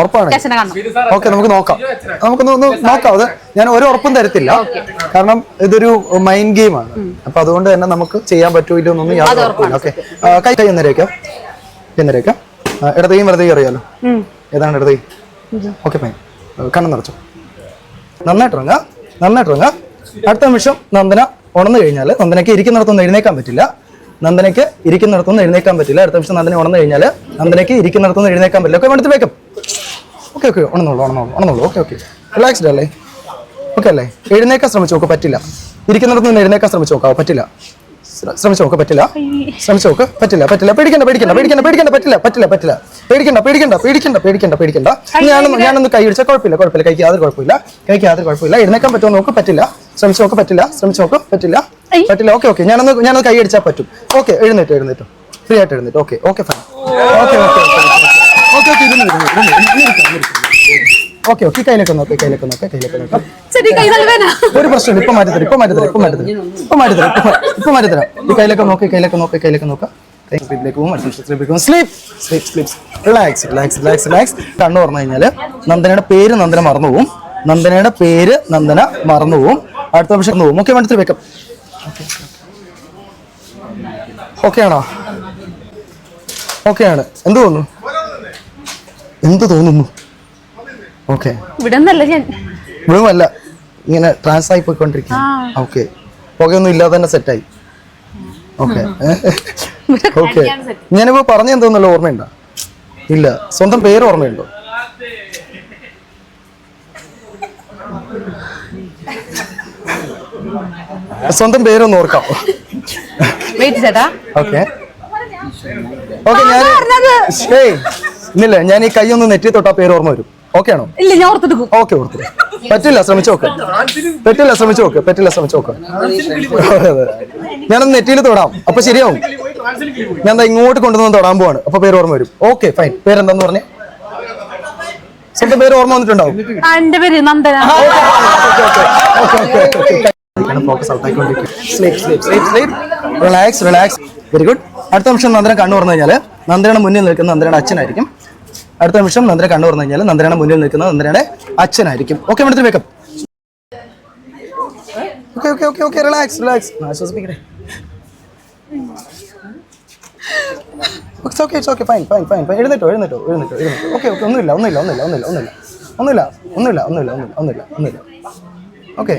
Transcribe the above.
ഉറപ്പാണ്. ഓക്കെ നമുക്ക് നോക്കാം. നമുക്കൊന്ന് ഒന്ന് നോക്കാം. അത് ഞാൻ ഒരു ഉറപ്പും തരത്തില്ല. കാരണം ഇതൊരു മൈൻഡ് ഗെയിമാണ് അപ്പൊ അതുകൊണ്ട് തന്നെ നമുക്ക് ചെയ്യാൻ പറ്റൂ ഇല്ലെന്നൊന്നും യാതൊരു ഉറപ്പില്ല ഓക്കെ. കൈ കൈ എന്നരേക്കാം എന്നരേക്കാം ഇടതയും വലതയും അറിയാലോ? ഏതാണ് ഇടതൈ ഓക്കെ ഫൈൻ കണ്ണു നിറച്ചു. നന്നായിട്ട് ഇറങ്ങുക നന്നായിട്ട് ഇറങ്ങുക അടുത്ത നിമിഷം നന്ദന ഉണർന്നു കഴിഞ്ഞാൽ നന്ദനയ്ക്ക് ഇരിക്കുന്നിടത്തൊന്നും എഴുന്നേക്കാൻ പറ്റില്ല. നന്ദനയ്ക്ക് ഇരിക്കുന്നിടത്തൊന്നും എഴുന്നേക്കാൻ പറ്റില്ല. അടുത്ത നിമിഷം നന്ദന ഉണർന്നു കഴിഞ്ഞാൽ നന്ദനയ്ക്ക് ഇരിക്കുന്നിടത്തൊന്നും എഴുന്നേക്കാൻ പറ്റില്ല. ഓക്കെ വേണ്ടത് വേക്കും ഓക്കെ ഓക്കെ ഉണർന്നോളൂ ഉണർന്നോളൂ ഉണർന്നോളൂ ഓക്കെ ഓക്കെ. റിലാക്സ്ഡ് അല്ലേ? ഓക്കെ അല്ലേ? എഴുന്നേക്കാൻ ശ്രമിച്ചു? നോക്ക് പറ്റില്ല. ഇരിക്കുന്നിടത്ത് നിന്ന് എഴുന്നേക്കാൻ ശ്രമിച്ചു? നോക്കാവോ പറ്റില്ല. ശ്ര- ശ്രമിച്ചു? നോക്ക് പറ്റില്ല? ശ്രമിച്ചു? നോക്ക് പറ്റില്ല പറ്റില്ല. പേടിക്കണ്ട പേടിക്കണ്ട പേടിക്കണ്ട പേടിക്കണ്ട പറ്റില്ല പറ്റില്ല പറ്റില്ല. പേടിക്കണ്ട പേടിക്കണ്ട പേടിക്കണ്ട പേടിക്കണ്ട പേടിക്കണ്ട. ഞാനൊന്ന് ഞാനൊന്ന് കൈ ഇടിച്ചാൽ കുഴപ്പമില്ല കുഴപ്പമില്ല. കൈക്ക് യാതൊരു കുഴപ്പമില്ല. കൈക്ക് യാതൊരു കുഴപ്പമില്ല. എഴുന്നേക്കാൻ പറ്റുമോ നോക്ക് പറ്റില്ല. ശ്രമിച്ചു? നോക്ക് പറ്റില്ല. ശ്രമിച്ചു? നോക്ക് പറ്റില്ല. പറ്റില്ല. Okay okay. ഞാനൊന്ന് ഞാനൊന്ന് കൈ അടിച്ചാൽ പറ്റും. ഓക്കെ എഴുന്നേറ്റ് എഴുന്നേറ്റ്. ഫ്രീ ആയിട്ട് എഴുന്നേറ്റ്. Okay okay fine okay okay. Okay okay കയ്യിലേക്ക് നോക്കാം കയ്യിലേക്ക് നോക്കാം കയ്യിലേക്ക് നോക്കാം. ഒരു പ്രശ്നമില്ല ഇപ്പൊ മാറ്റിത്തരാം ഇപ്പൊ മാറ്റിത്തരാം ഇപ്പൊ മാറ്റിത്തരാം ഇപ്പൊ മാറ്റിത്തരാം ഇപ്പൊ- മാറ്റിത്തരാം ഈ കയ്യിലൊക്കെ നോക്കി കയ്യിലൊക്കെ നോക്കി കയ്യിലൊക്കെ നോക്കാം. പോകും പോകും. റിലാക്സ് റിലാക്സ് റിലാക്സ് റിലാക്സ് കണ്ണു പറഞ്ഞു കഴിഞ്ഞാൽ നന്ദനയുടെ പേര് നന്ദന മറന്നു പോവും. നന്ദനയുടെ പേര് നന്ദന മറന്നു പോവും. അടുത്ത നിമിഷം പോവും ഓക്കെ മനസ്സിൽ വെക്കാം ഓക്കെ ആണോ? ഓക്കെ ആണ്. എന്ത് തോന്നുന്നു? എന്ത് തോന്നുന്നു? ഓക്കെ ഇവിടെ നിന്നല്ല ഞാൻ ഇവിടുമല്ല ഇങ്ങനെ ട്രാൻസ് ആയി പോയിക്കൊണ്ടിരിക്കും ഓക്കെ പുകയൊന്നും ഇല്ലാതെ തന്നെ സെറ്റായി ഓക്കെ ഓക്കെ ഞാനിപ്പോ പറഞ്ഞ എന്തോന്നല്ലോ ഓർമ്മയുണ്ടോ? ഇല്ല. സ്വന്തം പേര് ഓർമ്മയുണ്ടോ? സ്വന്തം പേരൊന്ന് ഓർക്കാം. ഓക്കെ ഓക്കെ ഞാൻ ഇല്ലില്ല ഞാൻ ഈ കൈ ഒന്ന് നെറ്റി തൊട്ടാ പേര് ഓർമ്മ വരും. ഓക്കെ ആണോ? ഇല്ല ഞാൻ ഓർത്തെടുക്കും ഓക്കെ ഓർത്തു പറ്റില്ല ശ്രമിച്ചു നോക്ക്. പറ്റില്ല ശ്രമിച്ചു നോക്ക് പറ്റില്ല ശ്രമിച്ചു നോക്ക്. ഞാനൊന്ന് നെറ്റിയിൽ തൊടാം. അപ്പൊ ശരിയാവും. ഞാൻ എന്താ ഇങ്ങോട്ട് കൊണ്ടുവന്ന് തൊടാൻ പോവാണ്. അപ്പൊ പേര് ഓർമ്മ വരും. ഓക്കെ ഫൈൻ പേരെന്താന്ന് പറഞ്ഞേ? സ്വന്തം പേര് ഓർമ്മ വന്നിട്ടുണ്ടാവും. എന്റെ പേര് Nandana. Relax relax very good അടുത്ത നിമിഷം നന്ദന കണ്ണു പറഞ്ഞു കഴിഞ്ഞാൽ നന്ദനയുടെ മുന്നിൽ നിൽക്കുന്ന നന്ദനയുടെ അച്ഛനായിരിക്കും. അടുത്ത നിമിഷം നന്ദന കണ്ണു പറഞ്ഞു കഴിഞ്ഞാൽ നന്ദനയുടെ മുന്നിൽ നിൽക്കുന്നത് നന്ദനയുടെ അച്ഛനായിരിക്കും. ഓക്കെ മേഡത്തിന് wake up okay okay okay okay relax relax ആശ്വസിപ്പിക്കട്ടെ. It's okay it's okay fine fine fine fine എഴുന്നേറ്റോ എഴുന്നേറ്റോ എഴുന്നേറ്റോ എഴുന്നേറ്റോ. ഓക്കെ ഓക്കെ ഒന്നുമില്ല ഒന്നുമില്ല ഒന്നുമില്ല ഒന്നുമില്ല ഒന്നുമില്ല ഒന്നുമില്ല ഒന്നുമില്ല ഒന്നുമില്ല ഒന്നുമില്ല ഒന്നുമില്ല. ഒന്നുമില്ല ഓക്കെ